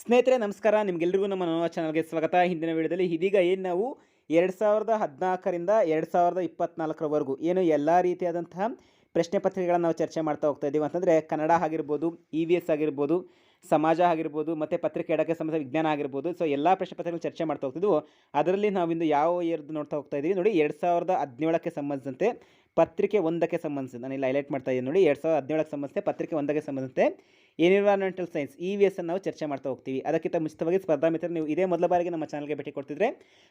ಸ್ನೇಹಿತರೆ, ನಮಸ್ಕಾರ. ನಿಮಗೆಲ್ಲರಿಗೂ ನಮ್ಮ ನವ ಚಾನಲ್ಗೆ ಸ್ವಾಗತ. ಹಿಂದಿನ ವಿಡಿಯೋದಲ್ಲಿ ಇದೀಗ ಏನು ನಾವು? ಎರಡು ಸಾವಿರದ ಹದಿನಾಲ್ಕರಿಂದ ಎರಡು ಸಾವಿರದ ಇಪ್ಪತ್ತ್ನಾಲ್ಕರವರೆಗೂ ಏನು ಎಲ್ಲ ರೀತಿಯಾದಂತಹ ಪ್ರಶ್ನೆ ಪತ್ರಿಕೆಗಳನ್ನು ನಾವು ಚರ್ಚೆ ಮಾಡ್ತಾ ಹೋಗ್ತಾ ಇದ್ದೀವಿ ಅಂತಂದರೆ, ಕನ್ನಡ ಆಗಿರ್ಬೋದು ಇ ವಿ ಎಸ್ ಆಗಿರ್ಬೋದು, ಸಮಾಜ ಆಗಿರ್ಬೋದು, ಮತ್ತು ಪತ್ರಿಕೆ ಇಡಕ್ಕೆ ಸಂಬಂಧ ವಿಜ್ಞಾನ ಆಗಿರ್ಬೋದು ಸೊ ಎಲ್ಲ ಪ್ರಶ್ನೆ ಪತ್ರಿಕೆಗಳು ಚರ್ಚೆ ಮಾಡ್ತಾ ಹೋಗ್ತಿದ್ವು. ಅದರಲ್ಲಿ ನಾವಿಂದು ಯಾವ ಇಯರ್ದು ನೋಡ್ತಾ ಹೋಗ್ತಾ ಇದ್ದೀವಿ ನೋಡಿ, ಎರಡು ಸಾವಿರದ ಹದಿನೇಳಕ್ಕೆ ಸಂಬಂಧಿಸಿದಂತೆ ಪತ್ರಿಕೆ ಒಂದಕ್ಕೆ ಸಂಬಂಧಿಸಿದ ನಾನು ಇಲ್ಲಿ ಹೈಲೈಟ್ ಮಾಡ್ತಾ ಇದ್ದೀನಿ ನೋಡಿ, ಎರಡು ಸಾವಿರದ ಹದಿನೇಳಕ್ಕೆ ಸಂಬಂಧಿಸಿದೆ ಪತ್ರಿಕೆ ಒಂದಕ್ಕೆ ಸಂಬಂಧಿಸಿದೆ environmental science E V S ನಾವು ಚರ್ಚೆ ಮಾಡ್ತಾ ಹೋಗ್ತೀವಿ. ಅದಕ್ಕಿಂತ ಮುಚಿತವಾಗಿ ಸ್ಪರ್ಧಾ ಮಿತ್ರ ನೀವು ಇದೇ ಮೊದಲ ಬಾರಿಗೆ ನಮ್ಮ ಚಾನಲ್ಗೆ ಭೇಟಿ ಕೊಡ್ತಿದ್ರೆ,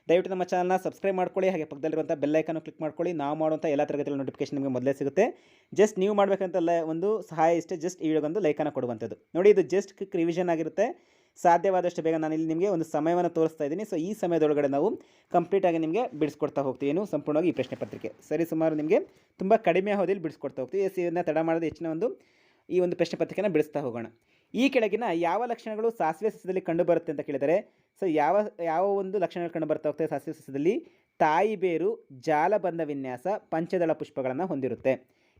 ದಯವಿಟ್ಟು ನಮ್ಮ ಚಾನಲ್ನ ಸಬ್ಸ್ಕ್ರೈಬ್ ಮಾಡ್ಕೊಳ್ಳಿ, ಹಾಗೆ ಪಕ್ಕದಲ್ಲಿರುವಂಥ ಬೆಲ್ಲೈಕನ್ನು ಕ್ಲಿಕ್ ಮಾಡ್ಕೊಳ್ಳಿ. ನಾವು ಮಾಡುವಂಥ ಎಲ್ಲ ತರಗತಿಗಳ ನೋಟಿಫಿಕೇಶನ್ ನಿಮಗೆ ಮೊದಲೇ ಸಿಗುತ್ತೆ. ಜಸ್ಟ್ ನೀವು ಮಾಡಬೇಕಂತಲ್ಲ ಒಂದು ಸಹಾಯ ಇಷ್ಟೇ ಜಸ್ಟ್ ಈ ವಿಡಿಯೋಗೊಂದು ಲೈಕನ್ನು ಕೊಡುವಂಥದ್ದು. ನೋಡಿ, ಇದು ಜಸ್ಟ್ ಕ್ವಿಕ್ ರಿವಿಷನ್ ಆಗಿರುತ್ತೆ. ಸಾಧ್ಯವಾದಷ್ಟು ಬೇಗ ನಾನು ಇಲ್ಲಿ ನಿಮಗೆ ಒಂದು ಸಮಯವನ್ನು ತೋರಿಸ್ತಾ ಇದ್ದೀನಿ. ಸೊ ಈ ಸಮಯದೊಳಗಡೆ ನಾವು ಕಂಪ್ಲೀಟಾಗಿ ನಿಮಗೆ ಬಿಡಿಸ್ಕೊಡ್ತಾ ಹೋಗ್ತೀವಿ. ಏನು? ಸಂಪೂರ್ಣವಾಗಿ ಈ ಪ್ರಶ್ನೆ ಪತ್ರಿಕೆ. ಸರಿ, ಸುಮಾರು ನಿಮಗೆ ತುಂಬ ಕಡಿಮೆ ಅವಧಿಯಲ್ಲಿ ಬಿಡಿಸ್ಕೊಡ್ತಾ ಹೋಗ್ತೀವಿ. ಎಸ್ ಇದನ್ನು ತಡ ಮಾಡದೆ ಹೆಚ್ಚಿನ ಒಂದು ಈ ಒಂದು ಪ್ರಶ್ನೆ ಪತ್ರಿಕೆನ ಬಿಡಿಸ್ತಾ ಹೋಗೋಣ. ಈ ಕೆಳಗಿನ ಯಾವ ಲಕ್ಷಣಗಳು ಸಾಸಿವೆ ಸಸ್ಯದಲ್ಲಿ ಕಂಡುಬರುತ್ತೆ ಅಂತ ಕೇಳಿದರೆ ಸೊ ಯಾವ ಯಾವ ಒಂದು ಲಕ್ಷಣಗಳು ಕಂಡು ಬರ್ತಾ ಹೋಗ್ತದೆ ಸಾಸಿವೆ ಸಸ್ಯದಲ್ಲಿ? ತಾಯಿ ಬೇರು ಜಾಲಬಂಧ ವಿನ್ಯಾಸ, ಪಂಚದಳ ಪುಷ್ಪಗಳನ್ನು ಹೊಂದಿರುತ್ತೆ.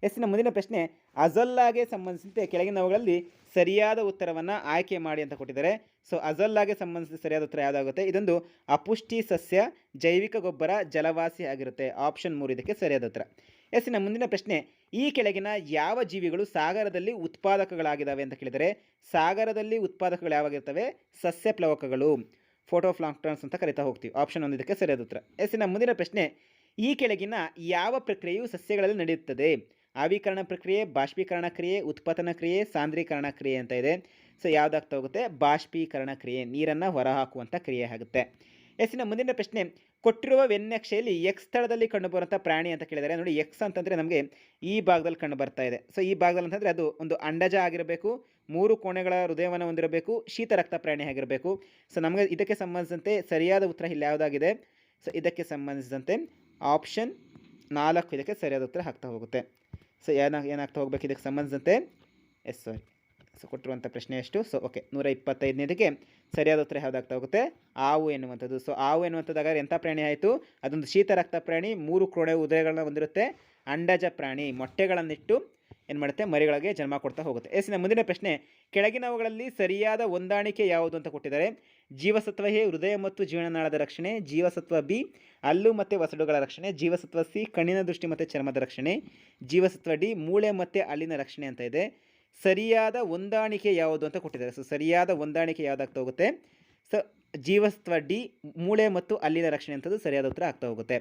ಎಸ್ಸಿನ ಮುಂದಿನ ಪ್ರಶ್ನೆ, ಅಜಲ್ಲಾಗೆ ಸಂಬಂಧಿಸಿದಂತೆ ಕೆಳಗಿನವುಗಳಲ್ಲಿ ಸರಿಯಾದ ಉತ್ತರವನ್ನು ಆಯ್ಕೆ ಮಾಡಿ ಅಂತ ಕೊಟ್ಟಿದ್ದಾರೆ. ಸೊ ಅಜಲ್ಲಾಗೆ ಸಂಬಂಧಿಸಿದ ಸರಿಯಾದ ಉತ್ತರ ಯಾವುದಾಗುತ್ತೆ? ಇದೊಂದು ಅಪುಷ್ಟಿ ಸಸ್ಯ, ಜೈವಿಕ ಗೊಬ್ಬರ, ಜಲವಾಸಿ ಆಗಿರುತ್ತೆ. ಆಪ್ಷನ್ ಮೂರು ಇದಕ್ಕೆ ಸರಿಯಾದ ಉತ್ತರ. ಎಸ್ಸಿನ ಮುಂದಿನ ಪ್ರಶ್ನೆ, ಈ ಕೆಳಗಿನ ಯಾವ ಜೀವಿಗಳು ಸಾಗರದಲ್ಲಿ ಉತ್ಪಾದಕಗಳಾಗಿದ್ದಾವೆ ಅಂತ ಕೇಳಿದರೆ, ಸಾಗರದಲ್ಲಿ ಉತ್ಪಾದಕಗಳು ಯಾವಾಗಿರ್ತವೆ? ಸಸ್ಯ ಪ್ಲವಕಗಳು. ಫೋಟೋಫ್ಲಾಂಕ್ಟನ್ಸ್ ಅಂತ ಕರಿತಾ ಹೋಗ್ತೀವಿ. ಆಪ್ಷನ್ ಒಂದು ಇದಕ್ಕೆ ಸರಿಯಾದ ಉತ್ತರ. ಎಸ್ಸಿನ ಮುಂದಿನ ಪ್ರಶ್ನೆ, ಈ ಕೆಳಗಿನ ಯಾವ ಪ್ರಕ್ರಿಯೆಯು ಸಸ್ಯಗಳಲ್ಲಿ ನಡೆಯುತ್ತದೆ? ಆವಿಕರಣ ಪ್ರಕ್ರಿಯೆ, ಬಾಷ್ಪೀಕರಣ ಕ್ರಿಯೆ, ಉತ್ಪತನ ಕ್ರಿಯೆ, ಸಾಂದ್ರೀಕರಣ ಕ್ರಿಯೆ ಅಂತ ಇದೆ. ಸೊ ಯಾವುದಾಗ್ತಾ ಹೋಗುತ್ತೆ? ಬಾಷ್ಪೀಕರಣ ಕ್ರಿಯೆ, ನೀರನ್ನು ಹೊರಹಾಕುವಂಥ ಕ್ರಿಯೆ ಆಗುತ್ತೆ. ಎಸ್ಸಿನ ಮುಂದಿನ ಪ್ರಶ್ನೆ. ಕೊಟ್ಟಿರುವ ವೆನ್ನಕ್ಷೆಯಲ್ಲಿ ಎಕ್ಸ್ ಸ್ಥಳದಲ್ಲಿ ಕಂಡುಬರುವಂಥ ಪ್ರಾಣಿ ಅಂತ ಕೇಳಿದರೆ ನೋಡಿ ಎಕ್ಸ್ ಅಂತಂದರೆ ನಮಗೆ ಈ ಭಾಗದಲ್ಲಿ ಕಂಡು ಬರ್ತಾ ಇದೆ. ಸೊ ಈ ಭಾಗದಲ್ಲಿ ಅಂತಂದರೆ ಅದು ಒಂದು ಅಂಡಜ ಆಗಿರಬೇಕು, ಮೂರು ಕೋಣೆಗಳ ಹೃದಯವನ್ನು ಹೊಂದಿರಬೇಕು ಶೀತ ರಕ್ತ ಪ್ರಾಣಿ ಆಗಿರಬೇಕು. ಸೊ ನಮಗೆ ಇದಕ್ಕೆ ಸಂಬಂಧಿಸಿದಂತೆ ಸರಿಯಾದ ಉತ್ತರ ಇಲ್ಲಿ ಯಾವುದಾಗಿದೆ? ಸೊ ಇದಕ್ಕೆ ಸಂಬಂಧಿಸಿದಂತೆ ಆಪ್ಷನ್ ನಾಲ್ಕು ಇದಕ್ಕೆ ಸರಿಯಾದ ಉತ್ತರ ಹಾಕ್ತಾ ಹೋಗುತ್ತೆ. ಸೊ ಏನ ಏನಾಗ್ತಾ ಹೋಗ್ಬೇಕು ಇದಕ್ಕೆ ಸಂಬಂಧಿಸಿದಂತೆ ಎಸ್ ಸಾರಿ ಸೊ ಕೊಟ್ಟಿರುವಂಥ ಪ್ರಶ್ನೆ ಎಷ್ಟು? ಸೊ ಓಕೆ ನೂರ ಇಪ್ಪತ್ತೈದನೇದಕ್ಕೆ ಸರಿಯಾದ ಉತ್ತರ ಯಾವುದಾಗ್ತಾ ಹೋಗುತ್ತೆ? ಆವು ಎನ್ನುವಂಥದ್ದು. ಸೊ ಆವು ಎನ್ನುವಂಥದ್ದು ಹಾಗಾದ್ರೆ ಎಂಥ ಪ್ರಾಣಿ ಆಯಿತು? ಅದೊಂದು ಶೀತ ರಕ್ತ ಪ್ರಾಣಿ, ಮೂರು ಕ್ರೋಡೆ ಉದಯಗಳನ್ನ ಹೊಂದಿರುತ್ತೆ. ಅಂಡಜ ಪ್ರಾಣಿ, ಮೊಟ್ಟೆಗಳನ್ನಿಟ್ಟು ಏನು ಮಾಡುತ್ತೆ? ಮರಿಗಳಿಗೆ ಜನ್ಮ ಕೊಡ್ತಾ ಹೋಗುತ್ತೆ. ಎಸ್ ಮುಂದಿನ ಪ್ರಶ್ನೆ. ಕೆಳಗಿನವುಗಳಲ್ಲಿ ಸರಿಯಾದ ಹೊಂದಾಣಿಕೆ ಯಾವುದು ಅಂತ ಕೊಟ್ಟಿದ್ದಾರೆ. ಜೀವಸತ್ವ ಎ, ಹೃದಯ ಮತ್ತು ಜೀವನನಾಳದ ರಕ್ಷಣೆ, ಜೀವಸತ್ವ ಬಿ, ಹಲ್ಲು ಮತ್ತು ವಸಡುಗಳ ರಕ್ಷಣೆ, ಜೀವಸತ್ವ ಸಿ, ಕಣ್ಣಿನ ದೃಷ್ಟಿ ಮತ್ತು ಚರ್ಮದ ರಕ್ಷಣೆ, ಜೀವಸತ್ವ ಡಿ, ಮೂಳೆ ಮತ್ತು ಹಲ್ಲಿನ ರಕ್ಷಣೆ ಅಂತ ಇದೆ. ಸರಿಯಾದ ಹೊಂದಾಣಿಕೆ ಯಾವುದು ಅಂತ ಕೊಟ್ಟಿದ್ದಾರೆ. ಸೊ ಸರಿಯಾದ ಹೊಂದಾಣಿಕೆ ಯಾವುದಾಗ್ತಾ ಹೋಗುತ್ತೆ? ಸೊ ಜೀವಸತ್ವ ಡಿ, ಮೂಳೆ ಮತ್ತು ಅಲ್ಲಿನ ರಕ್ಷಣೆ ಅಂತದ್ದು ಸರಿಯಾದ ಉತ್ತರ ಆಗ್ತಾ ಹೋಗುತ್ತೆ.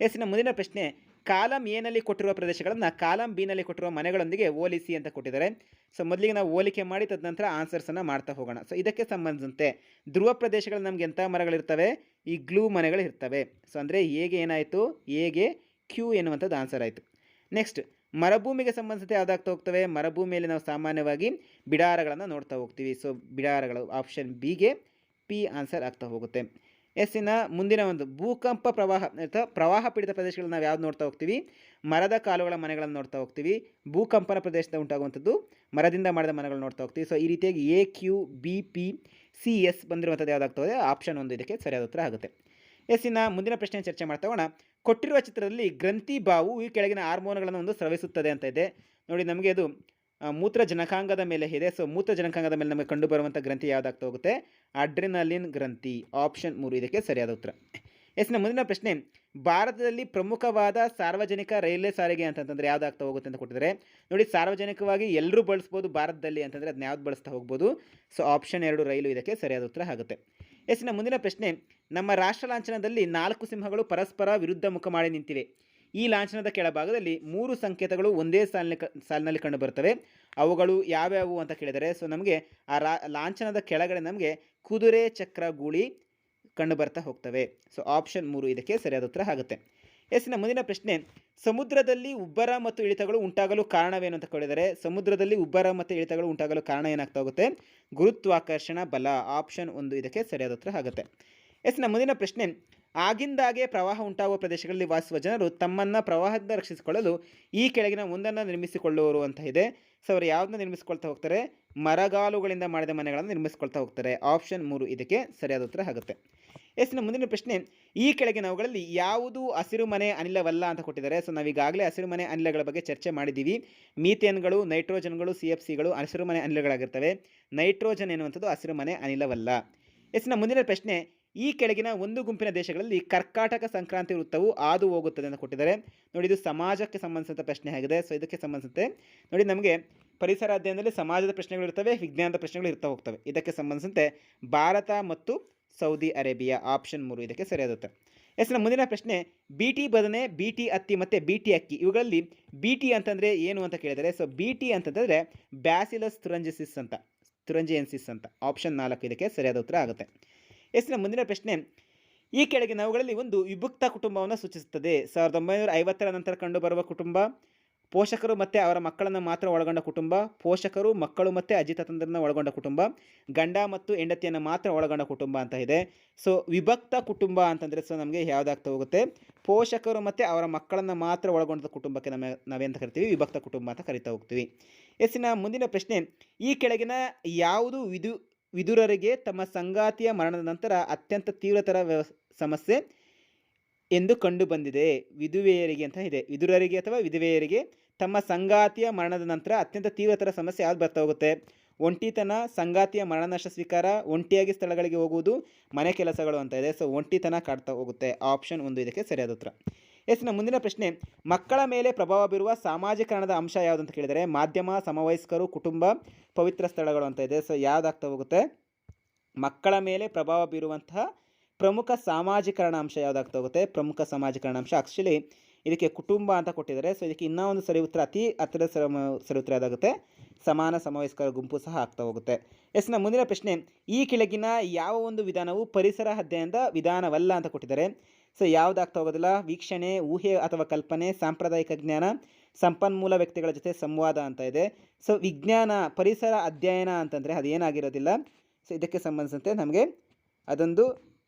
ಎಸ್ ಎಸ್ಸಿನ ಮುಂದಿನ ಪ್ರಶ್ನೆ, ಕಾಲಂ ಎನಲ್ಲಿ ಕೊಟ್ಟಿರುವ ಪ್ರದೇಶಗಳನ್ನು ಕಾಲಂ ಬಿನಲ್ಲಿ ಕೊಟ್ಟಿರುವ ಮನೆಗಳೊಂದಿಗೆ ಹೋಲಿಸಿ ಅಂತ ಕೊಟ್ಟಿದ್ದಾರೆ. ಸೊ ಮೊದಲಿಗೆ ನಾವು ಹೋಲಿಕೆ ಮಾಡಿ, ತದನಂತರ ಆನ್ಸರ್ಸನ್ನು ಮಾಡ್ತಾ ಹೋಗೋಣ. ಸೊ ಇದಕ್ಕೆ ಸಂಬಂಧಿಸಿದಂತೆ ಧ್ರುವ ಪ್ರದೇಶಗಳಲ್ಲಿ ನಮ್ಗೆ ಎಂಥ ಮರಗಳಿರ್ತವೆ ಈ ಗ್ಲೂ ಮನೆಗಳು ಇರ್ತವೆ. ಸೊ ಅಂದರೆ ಹೇಗೆ ಏನಾಯಿತು? ಹೇಗೆ ಕ್ಯೂ ಎನ್ನುವಂಥದ್ದು ಆನ್ಸರ್ ಆಯಿತು. ನೆಕ್ಸ್ಟ್ ಮರಭೂಮಿಗೆ ಸಂಬಂಧಿಸಿದಂತೆ ಯಾವುದಾಗ್ತಾ ಹೋಗ್ತವೆ? ಮರಭೂಮಿಯಲ್ಲಿ ನಾವು ಸಾಮಾನ್ಯವಾಗಿ ಬಿಡಾರಗಳನ್ನು ನೋಡ್ತಾ ಹೋಗ್ತೀವಿ. ಸೊ ಬಿಡಾರಗಳು ಆಪ್ಷನ್ ಬಿಗೆ ಪಿ ಆನ್ಸರ್ ಆಗ್ತಾ ಹೋಗುತ್ತೆ. ಎಸ್ಸಿನ ಮುಂದಿನ ಒಂದು ಭೂಕಂಪ ಪ್ರವಾಹ ಪ್ರವಾಹ ಪೀಡಿತ ಪ್ರದೇಶಗಳನ್ನ ನಾವು ಯಾವ್ದು ನೋಡ್ತಾ ಹೋಗ್ತೀವಿ? ಮರದ ಕಾಲುಗಳ ಮನೆಗಳನ್ನು ನೋಡ್ತಾ ಹೋಗ್ತೀವಿ. ಭೂಕಂಪನ ಪ್ರದೇಶದ ಉಂಟಾಗುವಂಥದ್ದು ಮರದಿಂದ ಮಾಡಿದ ಮನೆಗಳು ನೋಡ್ತಾ ಹೋಗ್ತೀವಿ. ಸೊ ಈ ರೀತಿಯಾಗಿ A Q B P C S ಬಂದಿರುವಂಥದ್ದು ಯಾವುದಾಗ್ತದೆ ಆಪ್ಷನ್ ಒಂದು ಇದಕ್ಕೆ ಸರಿಯಾದ ಉತ್ತರ ಆಗುತ್ತೆ. ಎಸ್ಸಿನ ಮುಂದಿನ ಪ್ರಶ್ನೆ ಚರ್ಚೆ ಮಾಡ್ತಾ ಹೋಗೋಣ. ಕೊಟ್ಟಿರುವ ಚಿತ್ರದಲ್ಲಿ ಗ್ರಂಥಿ ಬಾವು ಈ ಕೆಳಗಿನ ಹಾರ್ಮೋನ್ಗಳನ್ನು ಒಂದು ಸ್ರವಿಸುತ್ತದೆ ಅಂತ ಇದೆ. ನೋಡಿ, ನಮಗೆ ಅದು ಮೂತ್ರ ಜನಕಾಂಗದ ಮೇಲೆ ಇದೆ. ಸೊ ಮೂತ್ರ ಜನಕಾಂಗದ ಮೇಲೆ ನಮಗೆ ಕಂಡುಬರುವಂಥ ಗ್ರಂಥಿ ಯಾವುದಾಗ್ತಾ ಹೋಗುತ್ತೆ? ಅಡ್ರಿನಲಿನ್ ಗ್ರಂಥಿ, ಆಪ್ಷನ್ ಮೂರು. ಇದಕ್ಕೆ ಸರಿಯಾದ ಉತ್ತರ. ಎಸ್ನ ಮುಂದಿನ ಪ್ರಶ್ನೆ, ಭಾರತದಲ್ಲಿ ಪ್ರಮುಖವಾದ ಸಾರ್ವಜನಿಕ ರೈಲ್ವೆ ಸಾರಿಗೆ ಅಂತಂತಂದರೆ ಯಾವ್ದಾಗ್ತಾ ಹೋಗುತ್ತೆ ಅಂತ ಕೊಟ್ಟಿದ್ದಾರೆ. ನೋಡಿ, ಸಾರ್ವಜನಿಕವಾಗಿ ಎಲ್ಲರೂ ಬಳಸ್ಬೋದು, ಭಾರತದಲ್ಲಿ ಅಂತಂದರೆ ಅದನ್ನ ಯಾವ್ದು ಬಳಸ್ತಾ ಹೋಗ್ಬೋದು? ಸೊ, ಆಪ್ಷನ್ ಎರಡು ರೈಲು ಇದಕ್ಕೆ ಸರಿಯಾದ ಉತ್ತರ ಆಗುತ್ತೆ. ಎಸ್ನ ಮುಂದಿನ ಪ್ರಶ್ನೆ, ನಮ್ಮ ರಾಷ್ಟ್ರ ಲಾಂಛನದಲ್ಲಿ ನಾಲ್ಕು ಸಿಂಹಗಳು ಪರಸ್ಪರ ವಿರುದ್ಧ ಮುಖ ಮಾಡಿ ನಿಂತಿವೆ. ಈ ಲಾಂಛನದ ಕೆಳಭಾಗದಲ್ಲಿ ಮೂರು ಸಂಕೇತಗಳು ಒಂದೇ ಸಾಲಿನ ಸಾಲಿನಲ್ಲಿ ಸಾಲಿನಲ್ಲಿ ಕಂಡುಬರ್ತವೆ ಅವುಗಳು ಯಾವ್ಯಾವು ಅಂತ ಕೇಳಿದರೆ, ಸೊ, ನಮಗೆ ಆ ಲಾಂಛನದ ಕೆಳಗಡೆ ನಮಗೆ ಕುದುರೆ ಚಕ್ರ ಗೂಳಿ ಕಂಡು ಬರ್ತಾ ಹೋಗ್ತವೆ. ಸೊ ಆಪ್ಷನ್ ಮೂರು ಇದಕ್ಕೆ ಸರಿಯಾದ ಉತ್ತರ ಆಗುತ್ತೆ. ಎಸ್ನ ಮುಂದಿನ ಪ್ರಶ್ನೆ, ಸಮುದ್ರದಲ್ಲಿ ಉಬ್ಬರ ಮತ್ತು ಇಳಿತಗಳು ಉಂಟಾಗಲು ಕಾರಣವೇನು ಅಂತ ಕೇಳಿದರೆ, ಸಮುದ್ರದಲ್ಲಿ ಉಬ್ಬರ ಮತ್ತು ಇಳಿತಗಳು ಉಂಟಾಗಲು ಕಾರಣ ಏನಾಗ್ತಾ ಹೋಗುತ್ತೆ? ಗುರುತ್ವಾಕರ್ಷಣ ಬಲ ಆಪ್ಷನ್ ಒಂದು ಇದಕ್ಕೆ ಸರಿಯಾದ ಉತ್ತರ ಆಗುತ್ತೆ. ಎಸ್ನ ಮುಂದಿನ ಪ್ರಶ್ನೆ, ಆಗಿಂದಾಗೆ ಪ್ರವಾಹ ಉಂಟಾಗುವ ಪ್ರದೇಶಗಳಲ್ಲಿ ವಾಸಿಸುವ ಜನರು ತಮ್ಮನ್ನು ಪ್ರವಾಹದಿಂದ ರಕ್ಷಿಸಿಕೊಳ್ಳಲು ಈ ಕೆಳಗಿನ ಒಂದನ್ನು ನಿರ್ಮಿಸಿಕೊಳ್ಳುವರು ಅಂತ ಇದೆ. ಸೊ ಅವರು ಯಾವುದನ್ನ ನಿರ್ಮಿಸಿಕೊಳ್ತಾ ಹೋಗ್ತಾರೆ? ಮರಗಾಲುಗಳಿಂದ ಮಾಡಿದ ಮನೆಗಳನ್ನು ನಿರ್ಮಿಸಿಕೊಳ್ತಾ ಹೋಗ್ತಾರೆ. ಆಪ್ಷನ್ ಮೂರು ಇದಕ್ಕೆ ಸರಿಯಾದ ಉತ್ತರ ಆಗುತ್ತೆ. ಎಸ್ನ ಮುಂದಿನ ಪ್ರಶ್ನೆ, ಈ ಕೆಳಗಿನವುಗಳಲ್ಲಿ ಯಾವುದು ಹಸಿರು ಮನೆ ಅನಿಲವಲ್ಲ ಅಂತ ಕೊಟ್ಟಿದ್ದಾರೆ. ಸೊ, ನಾವೀಗಾಗಲೇ ಹಸಿರು ಮನೆ ಅನಿಲಗಳ ಬಗ್ಗೆ ಚರ್ಚೆ ಮಾಡಿದ್ದೀವಿ. ಮೀಥೇನ್ಗಳು, ನೈಟ್ರೋಜನ್ಗಳು, ಸಿ ಎಫ್ ಸಿಗಳು ಹಸಿರು ಮನೆ ಅನಿಲಗಳಾಗಿರ್ತವೆ. ನೈಟ್ರೋಜನ್ ಎನ್ನುವಂಥದ್ದು ಹಸಿರು ಮನೆ ಅನಿಲವಲ್ಲ. ಎಸ್ನ ಮುಂದಿನ ಪ್ರಶ್ನೆ, ಈ ಕೆಳಗಿನ ಒಂದು ಗುಂಪಿನ ದೇಶಗಳಲ್ಲಿ ಕರ್ಕಾಟಕ ಸಂಕ್ರಾಂತಿ ವೃತ್ತವು ಹಾದು ಹೋಗುತ್ತದೆ ಅಂತ ಕೊಟ್ಟಿದ್ದಾರೆ. ನೋಡಿ, ಇದು ಸಮಾಜಕ್ಕೆ ಸಂಬಂಧಿಸಿದ ಪ್ರಶ್ನೆ ಆಗಿದೆ ಸೊ, ಇದಕ್ಕೆ ಸಂಬಂಧಿಸಿದಂತೆ ನೋಡಿ, ನಮಗೆ ಪರಿಸರ ಅಧ್ಯಯನದಲ್ಲಿ ಸಮಾಜದ ಪ್ರಶ್ನೆಗಳು ಇರ್ತವೆ, ವಿಜ್ಞಾನದ ಪ್ರಶ್ನೆಗಳು ಇರ್ತಾ ಹೋಗ್ತವೆ. ಇದಕ್ಕೆ ಸಂಬಂಧಿಸಿದಂತೆ ಭಾರತ ಮತ್ತು ಸೌದಿ ಅರೇಬಿಯಾ ಆಪ್ಷನ್ ಮೂರು ಇದಕ್ಕೆ ಸರಿಯಾದ ಎಸ್ ನಮ್ಮ ಮುಂದಿನ ಪ್ರಶ್ನೆ ಬಿ ಟಿ ಬದನೆ ಬಿ ಟಿ ಹತ್ತಿ ಮತ್ತು ಬಿ ಟಿ ಅಕ್ಕಿ. ಇವುಗಳಲ್ಲಿ ಬಿ ಟಿ ಅಂತಂದರೆ ಏನು ಅಂತ ಕೇಳಿದರೆ ಸೊ ಬಿ ಟಿ ಅಂತಂದರೆ ಬ್ಯಾಸಿಲಸ್ ತುರಂಜಿಸಿಸ್ ಅಂತ ತುರಂಜಿಯನ್ಸಿಸ್ ಅಂತ. ಆಪ್ಷನ್ ನಾಲ್ಕು ಇದಕ್ಕೆ ಸರಿಯಾದ ಉತ್ತರ ಆಗುತ್ತೆ. ಎಸ್ ಮುಂದಿನ ಪ್ರಶ್ನೆ, ಈ ಕೆಳಗಿನವುಗಳಲ್ಲಿ ಒಂದು ವಿಭಕ್ತ ಕುಟುಂಬವನ್ನು ಸೂಚಿಸುತ್ತದೆ. ಸಾವಿರದ ಒಂಬೈನೂರ ಐವತ್ತರ ನಂತರ ಕಂಡುಬರುವ ಕುಟುಂಬ ಪೋಷಕರು ಮತ್ತು ಅವರ ಮಕ್ಕಳನ್ನು ಮಾತ್ರ ಒಳಗೊಂಡ ಕುಟುಂಬ, ಪೋಷಕರು ಮಕ್ಕಳು ಮತ್ತು ಅಜ್ಜಿ ತಂದರನ್ನ ಒಳಗೊಂಡ ಕುಟುಂಬ, ಗಂಡ ಮತ್ತು ಹೆಂಡತಿಯನ್ನು ಮಾತ್ರ ಒಳಗೊಂಡ ಕುಟುಂಬ ಅಂತ ಇದೆ. ಸೊ ವಿಭಕ್ತ ಕುಟುಂಬ ಅಂತಂದರೆ ಸೊ ನಮಗೆ ಯಾವುದಾಗ್ತಾ ಹೋಗುತ್ತೆ? ಪೋಷಕರು ಮತ್ತು ಅವರ ಮಕ್ಕಳನ್ನು ಮಾತ್ರ ಒಳಗೊಂಡ ಕುಟುಂಬಕ್ಕೆ ನಮ್ಮ ನಾವೇಂತ ಕರಿತೀವಿ? ವಿಭಕ್ತ ಕುಟುಂಬ ಅಂತ ಕರಿತಾ ಹೋಗ್ತೀವಿ. ಎಸ್ಸಿನ ಮುಂದಿನ ಪ್ರಶ್ನೆ, ಈ ಕೆಳಗಿನ ಯಾವುದು ವಿದು, ವಿದುರರಿಗೆ ತಮ್ಮ ಸಂಗಾತಿಯ ಮರಣದ ನಂತರ ಅತ್ಯಂತ ತೀವ್ರತರ ಸಮಸ್ಯೆ ಎಂದು ಕಂಡು ಬಂದಿದೆ. ವಿಧುವೆಯರಿಗೆ ಅಂತ ಇದೆ. ವಿದುರರಿಗೆ ಅಥವಾ ವಿಧವೆಯರಿಗೆ ತಮ್ಮ ಸಂಗಾತಿಯ ಮರಣದ ನಂತರ ಅತ್ಯಂತ ತೀವ್ರತರ ಸಮಸ್ಯೆ ಯಾವ್ದು ಬರ್ತಾ ಹೋಗುತ್ತೆ. ಒಂಟಿತನ ಸಂಗಾತಿಯ ಮರಣನಷ್ಟ ಸ್ವೀಕಾರ, ಒಂಟಿಯಾಗಿ ಸ್ಥಳಗಳಿಗೆ ಹೋಗುವುದು ಮನೆ ಕೆಲಸಗಳು ಅಂತ ಇದೆ. ಸೊ ಒಂಟಿತನ ಕಾಡ್ತಾ ಹೋಗುತ್ತೆ. ಆಪ್ಷನ್ ಒಂದು ಇದಕ್ಕೆ ಸರಿಯಾದ ಉತ್ತರ. ಎಸ್ ನಮ್ಮ ಮುಂದಿನ ಪ್ರಶ್ನೆ. ಮಕ್ಕಳ ಮೇಲೆ ಪ್ರಭಾವ ಬೀರುವ ಸಾಮಾಜೀಕರಣದ ಅಂಶ ಯಾವುದು ಅಂತ ಕೇಳಿದರೆ, ಮಾಧ್ಯಮ, ಸಮವಯಸ್ಕರು, ಕುಟುಂಬ, ಪವಿತ್ರ ಸ್ಥಳಗಳು ಅಂತ ಇದೆ. ಸೊ ಯಾವುದಾಗ್ತಾ ಹೋಗುತ್ತೆ? ಮಕ್ಕಳ ಮೇಲೆ ಪ್ರಭಾವ ಬೀರುವಂತಹ ಪ್ರಮುಖ ಸಾಮಾಜೀಕರಣ ಅಂಶ ಯಾವುದಾಗ್ತಾ ಹೋಗುತ್ತೆ? ಪ್ರಮುಖ ಸಾಮಾಜೀಕರಣ ಅಂಶ. ಆಕ್ಚುಲಿ ಇದಕ್ಕೆ ಕುಟುಂಬ ಅಂತ ಕೊಟ್ಟಿದ್ದಾರೆ. ಸೊ ಇದಕ್ಕೆ ಇನ್ನೂ ಒಂದು ಸರಿ ಉತ್ತರ, ಅತಿ ಹತ್ತಿರದ ಸರಿ ಉತ್ತರ ಅದಾಗುತ್ತೆ ಸಮಾನ ಸಮವಯಸ್ಕರ ಗುಂಪು ಸಹ ಆಗ್ತಾ ಹೋಗುತ್ತೆ. ಎಸ್ ಎಸ್ನ ಮುಂದಿನ ಪ್ರಶ್ನೆ, ಈ ಕೆಳಗಿನ ಯಾವ ಒಂದು ವಿಧಾನವು ಪರಿಸರ ಅಧ್ಯಯನದ ವಿಧಾನವಲ್ಲ ಅಂತ ಕೊಟ್ಟಿದ್ದಾರೆ. ಸೊ ಯಾವುದಾಗ್ತಾ ಹೋಗೋದಿಲ್ಲ? ವೀಕ್ಷಣೆ, ಊಹೆ ಅಥವಾ ಕಲ್ಪನೆ, ಸಾಂಪ್ರದಾಯಿಕ ಜ್ಞಾನ, ಸಂಪನ್ಮೂಲ ವ್ಯಕ್ತಿಗಳ ಜೊತೆ ಸಂವಾದ ಅಂತ ಇದೆ. ಸೊ ವಿಜ್ಞಾನ, ಪರಿಸರ ಅಧ್ಯಯನ ಅಂತಂದರೆ ಅದೇನಾಗಿರೋದಿಲ್ಲ. ಸೊ ಇದಕ್ಕೆ ಸಂಬಂಧಿಸಿದಂತೆ ನಮಗೆ ಅದೊಂದು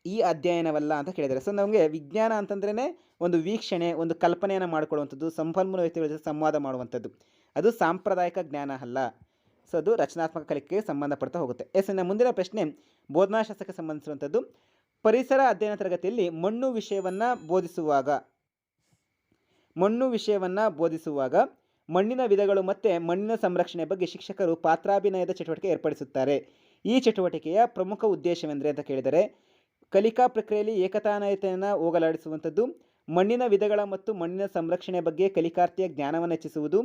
ಈ ಅಧ್ಯಯನವಲ್ಲ ಅಂತ ಕೇಳಿದ್ದಾರೆ. ಸೊ ನಮಗೆ ವಿಜ್ಞಾನ ಅಂತಂದ್ರೇ ಒಂದು ವೀಕ್ಷಣೆ, ಒಂದು ಕಲ್ಪನೆಯನ್ನು ಮಾಡಿಕೊಳ್ಳುವಂಥದ್ದು, ಸಂಪನ್ಮೂಲ ವ್ಯಕ್ತಿಗಳ ಜೊತೆ ಸಂವಾದ ಮಾಡುವಂಥದ್ದು. ಅದು ಸಾಂಪ್ರದಾಯಿಕ ಜ್ಞಾನ ಅಲ್ಲ. ಸೊ ಅದು ರಚನಾತ್ಮಕ ಕಲಿಕೆಗೆ ಸಂಬಂಧಪಡ್ತಾ ಹೋಗುತ್ತೆ. ಎಸ್, ಇನ್ನು ಮುಂದಿನ ಪ್ರಶ್ನೆ, ಬೋಧನಾಶಾಸ್ತ್ರಕ್ಕೆ ಸಂಬಂಧಿಸಿರುವಂಥದ್ದು. ಪರಿಸರ ಅಧ್ಯಯನ ತರಗತಿಯಲ್ಲಿ ಮಣ್ಣು ವಿಷಯವನ್ನು ಬೋಧಿಸುವಾಗ, ಮಣ್ಣು ವಿಷಯವನ್ನು ಬೋಧಿಸುವಾಗ ಮಣ್ಣಿನ ವಿಧಗಳು ಮತ್ತು ಮಣ್ಣಿನ ಸಂರಕ್ಷಣೆ ಬಗ್ಗೆ ಶಿಕ್ಷಕರು ಪಾತ್ರಾಭಿನಯದ ಚಟುವಟಿಕೆ ಏರ್ಪಡಿಸುತ್ತಾರೆ. ಈ ಚಟುವಟಿಕೆಯ ಪ್ರಮುಖ ಉದ್ದೇಶವೆಂದರೆ ಅಂತ ಕೇಳಿದರೆ ಕಲಿಕಾ ಪ್ರಕ್ರಿಯೆಯಲ್ಲಿ ಏಕತಾನಯತೆಯನ್ನು ಹೋಗಲಾಡಿಸುವಂಥದ್ದು. ಮಣ್ಣಿನ ವಿಧಗಳ ಮತ್ತು ಮಣ್ಣಿನ ಸಂರಕ್ಷಣೆ ಬಗ್ಗೆ ಕಲಿಕಾರ್ಥಿಯ ಜ್ಞಾನವನ್ನು ಹೆಚ್ಚಿಸುವುದು.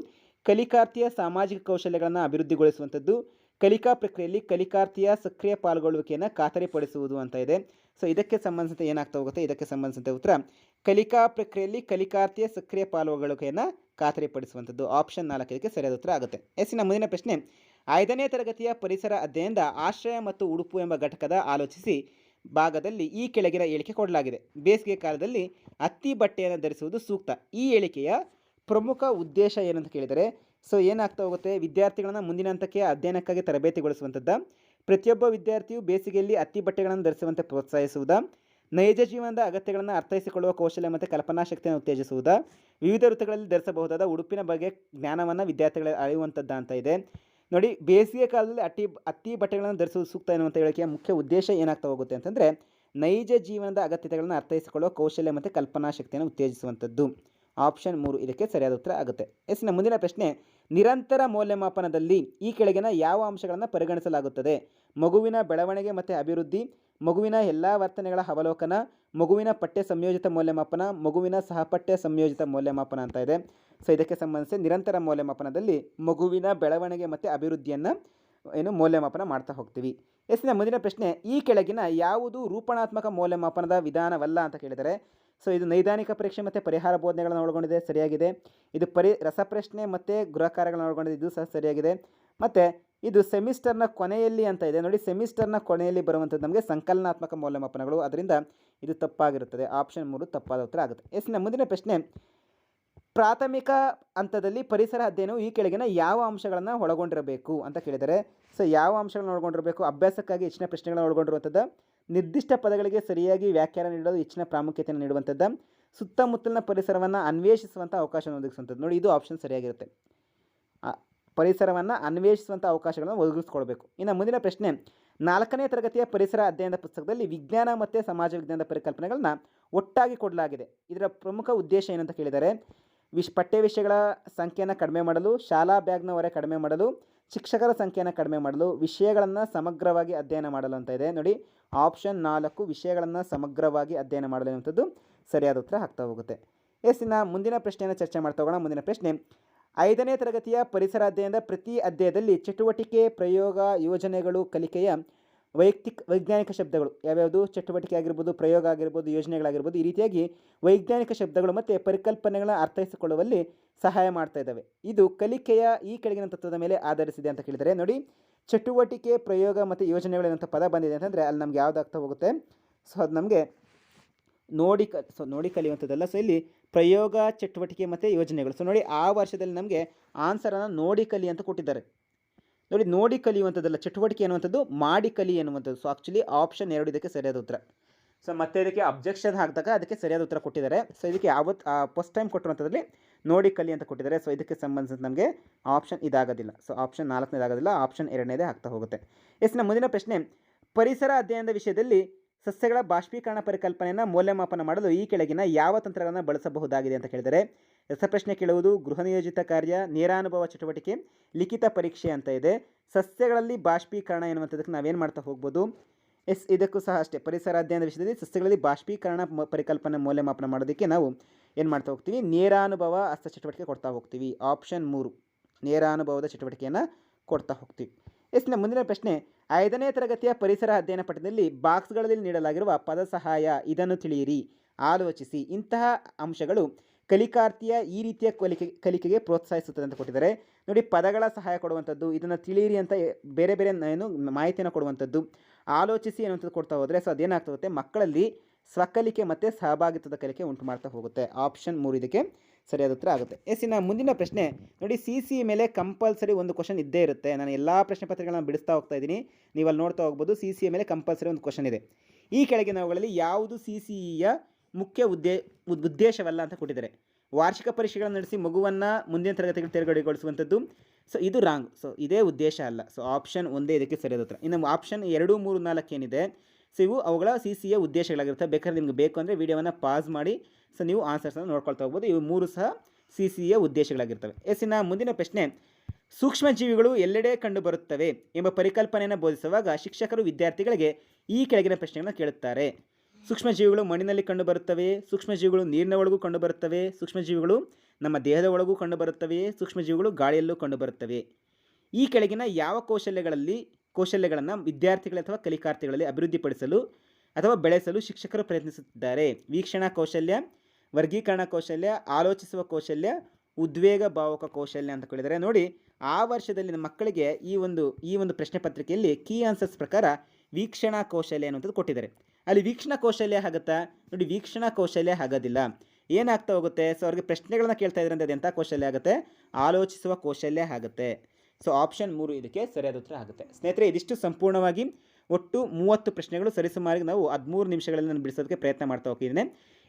ಕಲಿಕಾರ್ಥಿಯ ಸಾಮಾಜಿಕ ಕೌಶಲ್ಯಗಳನ್ನು ಅಭಿವೃದ್ಧಿಗೊಳಿಸುವಂಥದ್ದು. ಕಲಿಕಾ ಪ್ರಕ್ರಿಯೆಯಲ್ಲಿ ಕಲಿಕಾರ್ಥಿಯ ಸಕ್ರಿಯ ಪಾಲ್ಗೊಳ್ಳುವಿಕೆಯನ್ನು ಖಾತರಿಪಡಿಸುವುದು ಅಂತ ಇದೆ. ಸೊ ಇದಕ್ಕೆ ಸಂಬಂಧಿಸಿದಂತೆ ಏನಾಗ್ತಾ ಹೋಗುತ್ತೆ? ಇದಕ್ಕೆ ಸಂಬಂಧಿಸಿದಂತೆ ಉತ್ತರ. ಕಲಿಕಾ ಪ್ರಕ್ರಿಯೆಯಲ್ಲಿ ಕಲಿಕಾರ್ಥಿಯ ಸಕ್ರಿಯ ಪಾಲ್ಗೊಳ್ಳುವಿಕೆಯನ್ನು ಖಾತರಿಪಡಿಸುವಂಥದ್ದು. ಆಪ್ಷನ್ ನಾಲ್ಕು ಇದಕ್ಕೆ ಸರಿಯಾದ ಉತ್ತರ ಆಗುತ್ತೆ. ಎಸ್ಸಿನ ಮುಂದಿನ ಪ್ರಶ್ನೆ. ಐದನೇ ತರಗತಿಯ ಪರಿಸರ ಅಧ್ಯಯನದ ಆಶ್ರಯ ಮತ್ತು ಉಡುಪು ಎಂಬ ಘಟಕದ ಆಲೋಚಿಸಿ. ಭಾಗದಲ್ಲಿ ಈ ಕೆಳಗಿನ ಹೇಳಿಕೆ ಕೊಡಲಾಗಿದೆ. ಬೇಸಿಗೆ ಕಾಲದಲ್ಲಿ ಹತ್ತಿ ಬಟ್ಟೆಯನ್ನು ಧರಿಸುವುದು ಸೂಕ್ತ. ಈ ಹೇಳಿಕೆಯ ಪ್ರಮುಖ ಉದ್ದೇಶ ಏನಂತ ಕೇಳಿದರೆ, ಸೊ ಏನಾಗ್ತಾ ಹೋಗುತ್ತೆ? ವಿದ್ಯಾರ್ಥಿಗಳನ್ನು ಮುಂದಿನ ಹಂತಕ್ಕೆ ಅಧ್ಯಯನಕ್ಕಾಗಿ ತರಬೇತಿಗೊಳಿಸುವಂಥದ್ದು. ಪ್ರತಿಯೊಬ್ಬ ವಿದ್ಯಾರ್ಥಿಯು ಬೇಸಿಗೆಯಲ್ಲಿ ಹತ್ತಿ ಬಟ್ಟೆಗಳನ್ನು ಧರಿಸುವಂತೆ ಪ್ರೋತ್ಸಾಹಿಸುವುದು. ನೈಜ ಜೀವನದ ಅಗತ್ಯಗಳನ್ನು ಅರ್ಥೈಸಿಕೊಳ್ಳುವ ಕೌಶಲ್ಯ ಮತ್ತು ಕಲ್ಪನಾ ಶಕ್ತಿಯನ್ನು ಉತ್ತೇಜಿಸುವುದು. ವಿವಿಧ ಋತುಗಳಲ್ಲಿ ಧರಿಸಬಹುದಾದ ಉಡುಪಿನ ಬಗ್ಗೆ ಜ್ಞಾನವನ್ನು ವಿದ್ಯಾರ್ಥಿಗಳ ಅಳೆಯುವಂಥದ್ದು ಅಂತ ಇದೆ. ನೋಡಿ, ಬೇಸಿಗೆ ಕಾಲದಲ್ಲಿ ಅಟ್ಟಿ ಅತಿ ಬಟ್ಟೆಗಳನ್ನು ಧರಿಸುವುದು ಸೂಕ್ತ ಎನ್ನುವಂಥ ಹೇಳಿಕೆಯ ಮುಖ್ಯ ಉದ್ದೇಶ ಏನಾಗ್ತಾ ಹೋಗುತ್ತೆ ಅಂತಂದರೆ, ನೈಜ ಜೀವನದ ಅಗತ್ಯತೆಗಳನ್ನು ಅರ್ಥೈಸಿಕೊಳ್ಳುವ ಕೌಶಲ್ಯ ಮತ್ತು ಕಲ್ಪನಾ ಶಕ್ತಿಯನ್ನು ಉತ್ತೇಜಿಸುವಂಥದ್ದು. ಆಪ್ಷನ್ ಮೂರು. ಇದಕ್ಕೆ ಸರಿಯಾದ ಉತ್ತರ ಆಗುತ್ತೆ. ಎಸ್ನ ಮುಂದಿನ ಪ್ರಶ್ನೆ, ನಿರಂತರ ಮೌಲ್ಯಮಾಪನದಲ್ಲಿ ಈ ಕೆಳಗಿನ ಯಾವ ಅಂಶಗಳನ್ನು ಪರಿಗಣಿಸಲಾಗುತ್ತದೆ? ಮಗುವಿನ ಬೆಳವಣಿಗೆ ಮತ್ತು ಅಭಿವೃದ್ಧಿ, ಮಗುವಿನ ಎಲ್ಲ ವರ್ತನೆಗಳ ಅವಲೋಕನ, ಮಗುವಿನ ಪಠ್ಯ ಸಂಯೋಜಿತ ಮೌಲ್ಯಮಾಪನ, ಮಗುವಿನ ಸಹಪಠ್ಯ ಸಂಯೋಜಿತ ಮೌಲ್ಯಮಾಪನ ಅಂತ ಇದೆ. ಸೊ ಇದಕ್ಕೆ ಸಂಬಂಧಿಸಿ ನಿರಂತರ ಮೌಲ್ಯಮಾಪನದಲ್ಲಿ ಮಗುವಿನ ಬೆಳವಣಿಗೆ ಮತ್ತು ಅಭಿವೃದ್ಧಿಯನ್ನು ಏನು ಮೌಲ್ಯಮಾಪನ ಮಾಡ್ತಾ ಹೋಗ್ತೀವಿ. ಎಸ್ನ ಮುಂದಿನ ಪ್ರಶ್ನೆ, ಈ ಕೆಳಗಿನ ಯಾವುದು ರೂಪಣಾತ್ಮಕ ಮೌಲ್ಯಮಾಪನದ ವಿಧಾನವಲ್ಲ ಅಂತ ಕೇಳಿದರೆ ಸೊ ಇದು ನೈದಾನಿಕ ಪರೀಕ್ಷೆ ಮತ್ತು ಪರಿಹಾರ ಬೋಧನೆಗಳನ್ನು ಒಳಗೊಂಡಿದೆ, ಸರಿಯಾಗಿದೆ. ಇದು ಪರಿ, ರಸಪ್ರಶ್ನೆ ಮತ್ತು ಗೃಹ ಕಾರ್ಯಗಳನ್ನು ಒಳಗೊಂಡಿದೆ, ಇದು ಸಹ ಸರಿಯಾಗಿದೆ. ಮತ್ತು ಇದು ಸೆಮಿಸ್ಟರ್ನ ಕೊನೆಯಲ್ಲಿ ಅಂತ ಇದೆ. ನೋಡಿ, ಸೆಮಿಸ್ಟರ್ನ ಕೊನೆಯಲ್ಲಿ ಬರುವಂಥದ್ದು ನಮಗೆ ಸಂಕಲನಾತ್ಮಕ ಮೌಲ್ಯಮಾಪನಗಳು. ಅದರಿಂದ ಇದು ತಪ್ಪಾಗಿರುತ್ತದೆ. ಆಪ್ಷನ್ ಮೂರು ತಪ್ಪಾದ ಉತ್ತರ ಆಗುತ್ತೆ. ಎಸ್ನ ಮುಂದಿನ ಪ್ರಶ್ನೆ. ಪ್ರಾಥಮಿಕ ಹಂತದಲ್ಲಿ ಪರಿಸರ ಅಧ್ಯಯನವು ಈ ಕೆಳಗಿನ ಯಾವ ಅಂಶಗಳನ್ನು ಒಳಗೊಂಡಿರಬೇಕು ಅಂತ ಕೇಳಿದರೆ ಸೊ, ಯಾವ ಅಂಶಗಳನ್ನು ಒಳಗೊಂಡಿರಬೇಕು? ಅಭ್ಯಾಸಕ್ಕಾಗಿ ಹೆಚ್ಚಿನ ಪ್ರಶ್ನೆಗಳನ್ನು ಒಳಗೊಂಡಿರುವಂಥದ್ದು ನಿರ್ದಿಷ್ಟ ಪದಗಳಿಗೆ ಸರಿಯಾಗಿ ವ್ಯಾಖ್ಯಾನ ನೀಡಲು ಹೆಚ್ಚಿನ ಪ್ರಾಮುಖ್ಯತೆಯನ್ನು ನೀಡುವಂಥದ್ದು ಸುತ್ತಮುತ್ತಲಿನ ಪರಿಸರವನ್ನು ಅನ್ವೇಷಿಸುವಂಥ ಅವಕಾಶವನ್ನು ಒದಗಿಸುವಂಥದ್ದು. ನೋಡಿ, ಇದು ಆಪ್ಷನ್ ಸರಿಯಾಗಿರುತ್ತೆ. ಪರಿಸರವನ್ನು ಅನ್ವೇಷಿಸುವಂಥ ಅವಕಾಶಗಳನ್ನು ಒದಗಿಸ್ಕೊಳ್ಬೇಕು ಇನ್ನು ಮುಂದಿನ ಪ್ರಶ್ನೆ, ನಾಲ್ಕನೇ ತರಗತಿಯ ಪರಿಸರ ಅಧ್ಯಯನದ ಪುಸ್ತಕದಲ್ಲಿ ವಿಜ್ಞಾನ ಮತ್ತು ಸಮಾಜ ವಿಜ್ಞಾನದ ಪರಿಕಲ್ಪನೆಗಳನ್ನ ಒಟ್ಟಾಗಿ ಕೊಡಲಾಗಿದೆ. ಇದರ ಪ್ರಮುಖ ಉದ್ದೇಶ ಏನಂತ ಕೇಳಿದರೆ, ವಿಶ್ ಪಠ್ಯ ವಿಷಯಗಳ ಸಂಖ್ಯೆಯನ್ನು ಕಡಿಮೆ ಮಾಡಲು, ಶಾಲಾ ಬ್ಯಾಗ್ನ ಹೊರೆ ಕಡಿಮೆ ಮಾಡಲು ಶಿಕ್ಷಕರ ಸಂಖ್ಯೆಯನ್ನು ಕಡಿಮೆ ಮಾಡಲು ವಿಷಯಗಳನ್ನು ಸಮಗ್ರವಾಗಿ ಅಧ್ಯಯನ ಮಾಡಲು ಅಂತ ಇದೆ. ನೋಡಿ ಆಪ್ಷನ್ ನಾಲ್ಕು ವಿಷಯಗಳನ್ನು ಸಮಗ್ರವಾಗಿ ಅಧ್ಯಯನ ಮಾಡಲು ಅನ್ನುವಂಥದ್ದು ಸರಿಯಾದ ಉತ್ತರ ಆಗ್ತಾ ಹೋಗುತ್ತೆ. ಎಸ್, ಇನ್ನು ಮುಂದಿನ ಪ್ರಶ್ನೆಯನ್ನು ಚರ್ಚೆ ಮಾಡ್ತಾ ಹೋಗೋಣ. ಮುಂದಿನ ಪ್ರಶ್ನೆ, ಐದನೇ ತರಗತಿಯ ಪರಿಸರ ಅಧ್ಯಯನದ ಪ್ರತಿ ಅಧ್ಯಾಯದಲ್ಲಿ ಚಟುವಟಿಕೆ ಪ್ರಯೋಗ ಯೋಜನೆಗಳು ಕಲಿಕೆಯ ವೈಯಕ್ತಿಕ, ವೈಜ್ಞಾನಿಕ ಶಬ್ದಗಳು ಯಾವ್ಯಾವುದು? ಚಟುವಟಿಕೆ ಆಗಿರ್ಬೋದು, ಪ್ರಯೋಗ ಆಗಿರ್ಬೋದು, ಯೋಜನೆಗಳಾಗಿರ್ಬೋದು ಈ ರೀತಿಯಾಗಿ ವೈಜ್ಞಾನಿಕ ಶಬ್ದಗಳು ಮತ್ತು ಪರಿಕಲ್ಪನೆಗಳನ್ನ ಅರ್ಥೈಸಿಕೊಳ್ಳುವಲ್ಲಿ ಸಹಾಯ ಮಾಡ್ತಾ ಇದ್ದಾವೆ. ಇದು ಕಲಿಕೆಯ ಈ ಕೆಳಗಿನ ತತ್ವದ ಮೇಲೆ ಆಧರಿಸಿದೆ ಅಂತ ಕೇಳಿದರೆ, ನೋಡಿ, ಚಟುವಟಿಕೆ, ಪ್ರಯೋಗ ಮತ್ತು ಯೋಜನೆಗಳು ಏನಂತ ಪದ ಬಂದಿದೆ ಅಂತಂದರೆ ಅಲ್ಲಿ ನಮ್ಗೆ ಯಾವ್ದಾಗ್ತಾ ಹೋಗುತ್ತೆ? ಸೊ ಅದು ನಮಗೆ ನೋಡಿ ಕ ಸೊ ನೋಡಿ ಕಲಿಯುವಂಥದ್ದಲ್ಲ. ಸೊ ಇಲ್ಲಿ ಪ್ರಯೋಗ, ಚಟುವಟಿಕೆ ಮತ್ತು ಯೋಜನೆಗಳು. ಸೊ ನೋಡಿ, ಆ ವರ್ಷದಲ್ಲಿ ನಮಗೆ ಆನ್ಸರನ್ನು ನೋಡಿ ಕಲಿ ಅಂತ ಕೊಟ್ಟಿದ್ದಾರೆ. ನೋಡಿ ನೋಡಿ ಕಲಿಯುವಂಥದ್ದಲ್ಲ, ಚಟುವಟಿಕೆ ಅನ್ನುವಂಥದ್ದು ಮಾಡಿ ಕಲಿ ಅನ್ನುವಂಥದ್ದು ಸೊ ಆ್ಯಕ್ಚುಲಿ ಆಪ್ಷನ್ ಎರಡು ಇದಕ್ಕೆ ಸರಿಯಾದ ಉತ್ತರ. ಸೊ ಮತ್ತೆ ಇದಕ್ಕೆ ಅಬ್ಜೆಕ್ಷನ್ ಹಾಕಿದಾಗ ಅದಕ್ಕೆ ಸರಿಯಾದ ಉತ್ತರ ಕೊಟ್ಟಿದ್ದಾರೆ. ಸೊ ಇದಕ್ಕೆ ಯಾವತ್ತು ಫಸ್ಟ್ ಟೈಮ್ ಕೊಟ್ಟಿರುವಂಥದ್ರಲ್ಲಿ ನೋಡಿ ಕಲಿ ಅಂತ ಕೊಟ್ಟಿದ್ದಾರೆ. ಸೊ ಇದಕ್ಕೆ ಸಂಬಂಧಿಸಿದ ನಮಗೆ ಆಪ್ಷನ್ ಇದಾಗೋದಿಲ್ಲ. ಸೊ ಆಪ್ಷನ್ ನಾಲ್ಕನೇದಾಗೋದಿಲ್ಲ ಆಪ್ಷನ್ ಎರಡನೇದೇ ಆಗ್ತಾ ಹೋಗುತ್ತೆ. ಎಸ್ ನಮ್ಮ ಮುಂದಿನ ಪ್ರಶ್ನೆ, ಪರಿಸರ ಅಧ್ಯಯನದ ವಿಷಯದಲ್ಲಿ ಸಸ್ಯಗಳ ಬಾಷ್ಪೀಕರಣ ಪರಿಕಲ್ಪನೆಯನ್ನು ಮೌಲ್ಯಮಾಪನ ಮಾಡಲು ಈ ಕೆಳಗಿನ ಯಾವ ತಂತ್ರಗಳನ್ನು ಬಳಸಬಹುದಾಗಿದೆ ಅಂತ ಕೇಳಿದರೆ ರಸಪ್ರಶ್ನೆ ಕೇಳುವುದು ಗೃಹ ನಿಯೋಜಿತ ಕಾರ್ಯ, ನೇರಾನುಭವ ಚಟುವಟಿಕೆ, ಲಿಖಿತ ಪರೀಕ್ಷೆ ಅಂತ ಇದೆ. ಸಸ್ಯಗಳಲ್ಲಿ ಬಾಷ್ಪೀಕರಣ ಎನ್ನುವಂಥದ್ದಕ್ಕೆ ನಾವೇನು ಮಾಡ್ತಾ ಹೋಗ್ಬೋದು? ಎಸ್, ಇದಕ್ಕೂ ಸಹ ಅಷ್ಟೇ. ಪರಿಸರ ಅಧ್ಯಯನದ ವಿಷಯದಲ್ಲಿ ಸಸ್ಯಗಳಲ್ಲಿ ಬಾಷ್ಪೀಕರಣ ಪರಿಕಲ್ಪನೆ ಮೌಲ್ಯಮಾಪನ ಮಾಡೋದಕ್ಕೆ ನಾವು ಏನು ಮಾಡ್ತಾ ಹೋಗ್ತೀವಿ? ನೇರಾನುಭವ ಹಸ್ತ ಚಟುವಟಿಕೆ ಕೊಡ್ತಾ ಹೋಗ್ತೀವಿ. ಆಪ್ಷನ್ ಮೂರು, ನೇರಾನುಭವದ ಚಟುವಟಿಕೆಯನ್ನು ಕೊಡ್ತಾ ಹೋಗ್ತೀವಿ. ಎಸ್ ಮುಂದಿನ ಪ್ರಶ್ನೆ, ಐದನೇ ತರಗತಿಯ ಪರಿಸರ ಅಧ್ಯಯನ ಪಠ್ಯದಲ್ಲಿ ಬಾಕ್ಸ್ಗಳಲ್ಲಿ ನೀಡಲಾಗಿರುವ ಪದ ಸಹಾಯ ಇದನ್ನು ತಿಳಿಯಿರಿ. ಆಲೋಚಿಸಿ. ಇಂತಹ ಅಂಶಗಳು ಕಲಿಕಾರ್ಥಿಯ ಈ ರೀತಿಯ ಕಲಿಕೆ, ಕಲಿಕೆಗೆ ಪ್ರೋತ್ಸಾಹಿಸುತ್ತದೆ ಅಂತ ಕೊಟ್ಟಿದ್ದಾರೆ. ನೋಡಿ, ಪದಗಳ ಸಹಾಯ ಕೊಡುವಂಥದ್ದು, ಇದನ್ನು ತಿಳಿಯಿರಿ ಅಂತ ಬೇರೆ ಬೇರೆ ಏನು ಮಾಹಿತಿಯನ್ನು ಕೊಡುವಂಥದ್ದು, ಆಲೋಚಿಸಿ ಅನ್ನುವಂಥದ್ದು ಕೊಡ್ತಾ ಹೋದರೆ ಸೊ ಅದೇನಾಗ್ತದೆ ಮಕ್ಕಳಲ್ಲಿ ಸ್ವಕಲಿಕೆ ಮತ್ತು ಸಹಭಾಗಿತ್ವದ ಕಲಿಕೆ ಉಂಟು ಮಾಡ್ತಾ ಹೋಗುತ್ತೆ. ಆಪ್ಷನ್ ಮೂರು ಇದಕ್ಕೆ ಸರಿಯಾದ ಉತ್ತರ ಆಗುತ್ತೆ. ಎಸ್, ಇನ್ನು ಮುಂದಿನ ಪ್ರಶ್ನೆ, ನೋಡಿ, ಸಿ ಸಿ ಮೇಲೆ ಕಂಪಲ್ಸರಿ ಒಂದು ಕ್ವಶನ್ ಇದ್ದೇ ಇರುತ್ತೆ. ನಾನು ಎಲ್ಲ ಪ್ರಶ್ನೆ ಪತ್ರಿಕೆಗಳನ್ನು ಬಿಡಿಸ್ತಾ ಹೋಗ್ತಾ ಇದ್ದೀನಿ. ನೀವು ಅಲ್ಲಿ ನೋಡ್ತಾ ಹೋಗ್ಬೋದು, ಸಿ ಸಿ ಮೇಲೆ ಕಂಪಲ್ಸರಿ ಒಂದು ಕ್ವಶನ್ ಇದೆ. ಈ ಕೆಳಗಿನವುಗಳಲ್ಲಿ ಯಾವುದು ಸಿ ಇಯ ಮುಖ್ಯ ಉದ್ದೇ ಉದ್ದೇಶವಲ್ಲ ಅಂತ ಕೊಟ್ಟಿದ್ದಾರೆ. ವಾರ್ಷಿಕ ಪರೀಕ್ಷೆಗಳನ್ನು ನಡೆಸಿ ಮಗುವನ್ನು ಮುಂದಿನ ತರಗತಿಗಳು ತೇರ್ಗಡೆಗೊಳಿಸುವಂಥದ್ದು ಸೊ ಇದು ರಾಂಗ್ ಸೊ ಇದೇ ಉದ್ದೇಶ ಅಲ್ಲ. ಸೊ ಆಪ್ಷನ್ ಒಂದೇ ಇದಕ್ಕೆ ಸರಿಯಾದ ಉತ್ತರ. ಇನ್ನು ಆಪ್ಷನ್ ಎರಡು, ಮೂರು, ನಾಲ್ಕು ಏನಿದೆ ಸೊ ಇವು ಅವುಗಳ ಸಿ ಸಿಯ ಉದ್ದೇಶಗಳಾಗಿರುತ್ತೆ. ಬೇಕಾದ್ರೆ ನಿಮ್ಗೆ ಬೇಕು ಅಂದರೆ ವೀಡಿಯೋವನ್ನು ಪಾಸ್ ಮಾಡಿ ಸೊ ನೀವು ಆನ್ಸರ್ಸನ್ನು ನೋಡ್ಕೊಳ್ತಾ ಹೋಗ್ಬೋದು. ಇವು ಮೂರು ಸಹ ಸಿ ಸಿಯ ಉದ್ದೇಶಗಳಾಗಿರ್ತವೆ. ಎಸ್, ಇನ್ನು ಮುಂದಿನ ಪ್ರಶ್ನೆ, ಸೂಕ್ಷ್ಮಜೀವಿಗಳು ಎಲ್ಲೆಡೆ ಕಂಡುಬರುತ್ತವೆ ಎಂಬ ಪರಿಕಲ್ಪನೆಯನ್ನು ಬೋಧಿಸುವಾಗ ಶಿಕ್ಷಕರು ವಿದ್ಯಾರ್ಥಿಗಳಿಗೆ ಈ ಕೆಳಗಿನ ಪ್ರಶ್ನೆಗಳನ್ನು ಕೇಳುತ್ತಾರೆ. ಸೂಕ್ಷ್ಮಜೀವಿಗಳು ಮಣ್ಣಿನಲ್ಲಿ ಕಂಡುಬರುತ್ತವೆ, ಸೂಕ್ಷ್ಮಜೀವಿಗಳು ನೀರಿನ ಒಳಗೂ ಕಂಡುಬರುತ್ತವೆ, ಸೂಕ್ಷ್ಮಜೀವಿಗಳು ನಮ್ಮ ದೇಹದ ಒಳಗೂ ಕಂಡುಬರುತ್ತವೆ, ಸೂಕ್ಷ್ಮಜೀವಿಗಳು ಗಾಳಿಯಲ್ಲೂ ಕಂಡುಬರುತ್ತವೆ. ಈ ಕೆಳಗಿನ ಯಾವ ಕೌಶಲ್ಯಗಳಲ್ಲಿ ಕೌಶಲ್ಯಗಳನ್ನು ವಿದ್ಯಾರ್ಥಿಗಳು ಅಥವಾ ಕಲಿಕಾರ್ಥಿಗಳಲ್ಲಿ ಅಭಿವೃದ್ಧಿಪಡಿಸಲು ಅಥವಾ ಬೆಳೆಸಲು ಶಿಕ್ಷಕರು ಪ್ರಯತ್ನಿಸುತ್ತಿದ್ದಾರೆ? ವೀಕ್ಷಣಾ ಕೌಶಲ್ಯ, ವರ್ಗೀಕರಣ ಕೌಶಲ್ಯ, ಆಲೋಚಿಸುವ ಕೌಶಲ್ಯ, ಉದ್ವೇಗ ಭಾವಕ ಕೌಶಲ್ಯ ಅಂತ ಕೇಳಿದರೆ ನೋಡಿ, ಆ ವರ್ಷದಲ್ಲಿ ನಮ್ಮ ಮಕ್ಕಳಿಗೆ ಈ ಒಂದು ಈ ಒಂದು ಪ್ರಶ್ನೆ ಪತ್ರಿಕೆಯಲ್ಲಿ ಕೀ ಆನ್ಸರ್ಸ್ ಪ್ರಕಾರ ವೀಕ್ಷಣಾ ಕೌಶಲ್ಯ ಅನ್ನುವಂಥದ್ದು ಕೊಟ್ಟಿದ್ದಾರೆ. ಅಲ್ಲಿ ವೀಕ್ಷಣಾ ಕೌಶಲ್ಯ ಆಗುತ್ತಾ? ನೋಡಿ, ವೀಕ್ಷಣಾ ಕೌಶಲ್ಯ ಆಗೋದಿಲ್ಲ. ಏನಾಗ್ತಾ ಹೋಗುತ್ತೆ? ಸೊ ಅವ್ರಿಗೆ ಪ್ರಶ್ನೆಗಳನ್ನ ಕೇಳ್ತಾ ಇದ್ರೆ ಅದು ಎಂಥ ಕೌಶಲ್ಯ ಆಗುತ್ತೆ? ಆಲೋಚಿಸುವ ಕೌಶಲ್ಯ ಆಗುತ್ತೆ. ಸೊ ಆಪ್ಷನ್ ಮೂರು ಇದಕ್ಕೆ ಸರಿಯಾದ ಉತ್ತರ ಆಗುತ್ತೆ. ಸ್ನೇಹಿತರೆ, ಇದಿಷ್ಟು ಸಂಪೂರ್ಣವಾಗಿ ಒಟ್ಟು ಮೂವತ್ತು ಪ್ರಶ್ನೆಗಳು ಸರಿಸುಮಾರಿಗೆ ನಾವು ಹದಿಮೂರು ನಿಮಿಷಗಳಲ್ಲಿ ನಾನು ಬಿಡಿಸೋದಕ್ಕೆ ಪ್ರಯತ್ನ ಮಾಡ್ತಾ ಹೋಗಿದ್ದೇನೆ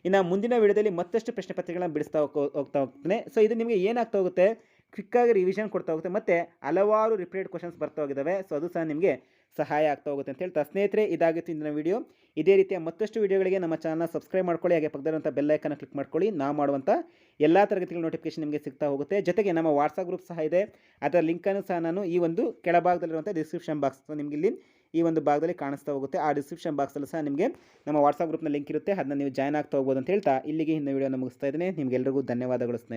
ಇನ್ನು ಮುಂದಿನ ವಿಡಿಯೋದಲ್ಲಿ ಮತ್ತಷ್ಟು ಪ್ರಶ್ನೆ ಪತ್ರಿಕೆಗಳನ್ನು ಬಿಡಿಸ್ತಾ ಹೋಗ್ತಾ ಹೋಗ್ತೇನೆ. ಸೊ ಇದು ನಿಮಗೆ ಏನಾಗ್ತಾ ಹೋಗುತ್ತೆ? ಕ್ವಿಕ್ಕಾಗಿ ರಿವಿಷನ್ ಕೊಡ್ತಾ ಹೋಗುತ್ತೆ. ಮತ್ತು ಹಲವಾರು ರಿಪೀಟೆಡ್ ಕ್ವಶನ್ಸ್ ಬರ್ತಾ ಹೋಗಿದ್ದಾವೆ ಸೊ ಅದು ಸಹ ನಿಮಗೆ ಸಹಾಯ ಆಗ್ತಾ ಹೋಗುತ್ತೆ ಅಂತ ಹೇಳ್ತಾ ಸ್ನೇಹಿತರೆ, ಇದಾಗಿತ್ತು ಇಂದಿನ ವಿಡಿಯೋ ಇದೇ ರೀತಿಯ ಮತ್ತಷ್ಟು ವಿಡಿಯೋಗಳಿಗೆ ನಮ್ಮ ಚಾನಲ್ನ ಸಬ್ಸ್ಕ್ರೈಬ್ ಮಾಡ್ಕೊಳ್ಳಿ. ಹಾಗೆ ಪಕ್ಕದಲ್ಲಿರುವಂಥ ಬೆಲ್ ಐಕನ್ನ ಕ್ಲಿಕ್ ಮಾಡ್ಕೊಳ್ಳಿ. ನಾವು ಮಾಡುವಂಥ ಎಲ್ಲ ತರಗತಿಗಳ ನೋಟಿಫಿಕೇಶನ್ ನಿಮಗೆ ಸಿಗ್ತಾ ಹೋಗುತ್ತೆ. ಜೊತೆಗೆ ನಮ್ಮ ವಾಟ್ಸಪ್ ಗ್ರೂಪ್ ಸಹ ಇದೆ. ಅದರ ಲಿಂಕನ್ನು ಸಹ ನಾನು ಈ ಒಂದು ಕೆಳಭಾಗದಲ್ಲಿರುವಂಥ ಡಿಸ್ಕ್ರಿಪ್ಷನ್ ಬಾಕ್ಸ್ ನಿಮಗೆ ಇಲ್ಲಿ ಈ ಒಂದು ಭಾಗದಲ್ಲಿ ಕಾಣಿಸ್ತಾ ಹೋಗುತ್ತೆ. ಆ ಡಿಸ್ಕ್ರಿಪ್ಷನ್ ಬಾಕ್ಸಲ್ಲಿ ಸಹ ನಿಮಗೆ ನಮ್ಮ ವಾಟ್ಸಪ್ ಗ್ರೂಪ್ನ ಲಿಂಕ್ ಇರುತ್ತೆ. ಅದನ್ನ ನೀವು ಜಾಯ್ನ್ ಆಗ್ತಾ ಹೋಗ್ಬೋದು ಅಂತ ಹೇಳ್ತಾ ಇಲ್ಲಿಗೆ ಹಿಂದೆ ವಿಡಿಯೋನ ಮುಗಿಸ್ತಾ ಇದ್ದೀನಿ. ನಿಮಗೆಲ್ಲರಿಗೂ ಧನ್ಯವಾದಗಳು